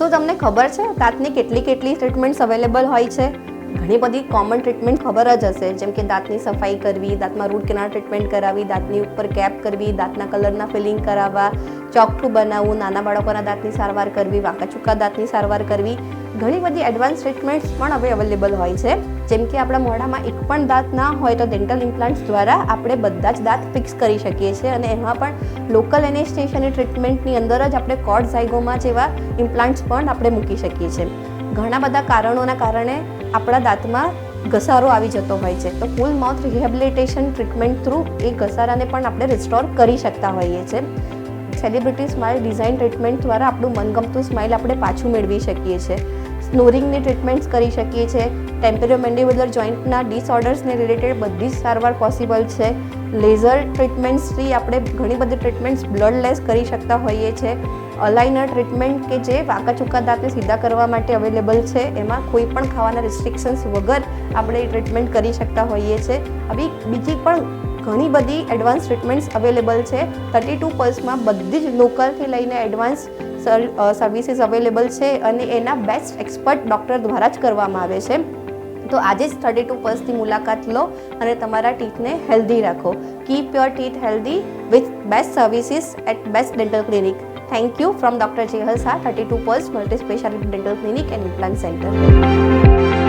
શું તમને ખબર છે? દાંતની કેટલી કેટલી ટ્રીટમેન્ટ્સ અવેલેબલ હોય છે? ઘણી બધી કોમન ટ્રીટમેન્ટ ખબર જ હશે. જેમ કે દાંતની સફાઈ કરવી, દાંતમાં રૂટ કેનાલ ટ્રીટમેન્ટ કરાવી, દાંતની ઉપર કેપ કરવી, દાંતના કલરના ફિલિંગ કરાવવા, ચોકઠું બનાવવું, નાના બાળકોના દાંતની સારવાર કરવી, વાંકાચૂકા દાંતની સારવાર કરવી. ઘણી બધી એડવાન્સ ટ્રીટમેન્ટ્સ પણ હવે અવેલેબલ હોય છે. જેમ કે આપણા મોઢામાં એક પણ દાંત ના હોય તો ડેન્ટલ ઇમ્પ્લાન્ટ્સ દ્વારા આપણે બધા જ દાંત ફિક્સ કરી શકીએ છીએ અને એમાં પણ લોકલ એનેસ્ટેશનની ટ્રીટમેન્ટની અંદર જ આપણે કોડ ઝાયગોમાં જેવા ઇમ્પ્લાન્ટ્સ પણ આપણે મૂકી શકીએ છીએ. ઘણા બધા કારણોના કારણે આપણા દાંતમાં ઘસારો આવી જતો હોય છે. તો full mouth rehabilitation treatment through એ ઘસારાને પણ આપણે રિસ્ટોર કરી શકતા હોઈએ છીએ. સેલિબ્રિટી સ્માઇલ ડિઝાઇન ટ્રીટમેન્ટ દ્વારા આપણું મનગમતું સ્માઇલ આપણે પાછું મેળવી શકીએ છીએ. સ્નોરિંગની ટ્રીટમેન્ટ્સ કરી શકીએ છીએ. ટેમ્પેરોમેન્ડિબ્યુલર જોઈન્ટના ડિસઓર્ડર્સને રિલેટેડ બધી જ સારવાર પોસિબલ છે. લેઝર ટ્રીટમેન્ટ્સથી આપણે ઘણી બધી ટ્રીટમેન્ટ્સ બ્લડલેસ કરી શકતા હોઈએ છીએ. અલાઇનર ટ્રીટમેન્ટ કે જે વાંકા ચૂકા દાંતને સીધા કરવા માટે અવેલેબલ છે, એમાં કોઈ પણ ખાવાના રિસ્ટ્રિક્શન્સ વગર આપણે ટ્રીટમેન્ટ કરી શકતા હોઈએ છીએ. આવી બીજી પણ ઘણી બધી એડવાન્સ ટ્રીટમેન્ટ્સ અવેલેબલ છે. થર્ટી ટુ પર્સમાં બધી જ લોકલથી લઈને એડવાન્સ સર્વિસીસ અવેલેબલ છે અને એના બેસ્ટ એક્સપર્ટ ડૉક્ટર દ્વારા જ કરવામાં આવે છે. તો આજે જ થર્ટી ટુ પર્સની મુલાકાત લો અને તમારા ટીથને હેલ્ધી રાખો. Keep your teeth healthy with best services at best dental clinic thank you from doctor Jehal Shah thirty two pearls multi speciality dental clinic and implant centre